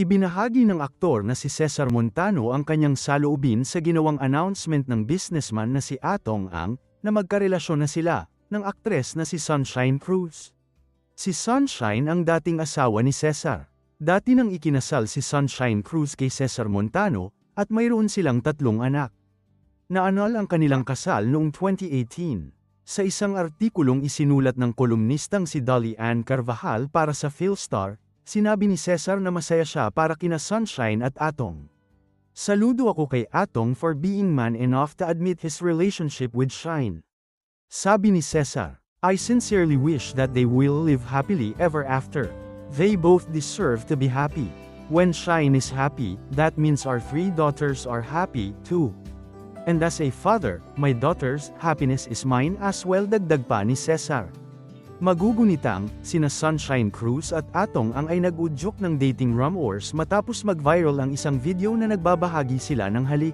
Ibinahagi ng aktor na si Cesar Montano ang kanyang saloobin sa ginawang announcement ng businessman na si Atong Ang, na magkarelasyon na sila, ng aktres na si Sunshine Cruz. Si Sunshine ang dating asawa ni Cesar. Dati nang ikinasal si Sunshine Cruz kay Cesar Montano, at mayroon silang tatlong anak. Naanal ang kanilang kasal noong 2018. Sa isang artikulong isinulat ng kolumnistang si Dolly Ann Carvajal para sa Philstar, sinabi ni Cesar na masaya siya para kina Sunshine at Atong. Saludo ako kay Atong for being man enough to admit his relationship with Shine. Sabi ni Cesar, I sincerely wish that they will live happily ever after. They both deserve to be happy. When Shine is happy, that means our three daughters are happy, too. And as a father, my daughter's happiness is mine as well dagdag pa ni Cesar. Magugunitang, sina Sunshine Cruz at Atong ang ay nag-udyok ng dating rumors matapos mag-viral ang isang video na nagbabahagi sila ng halik.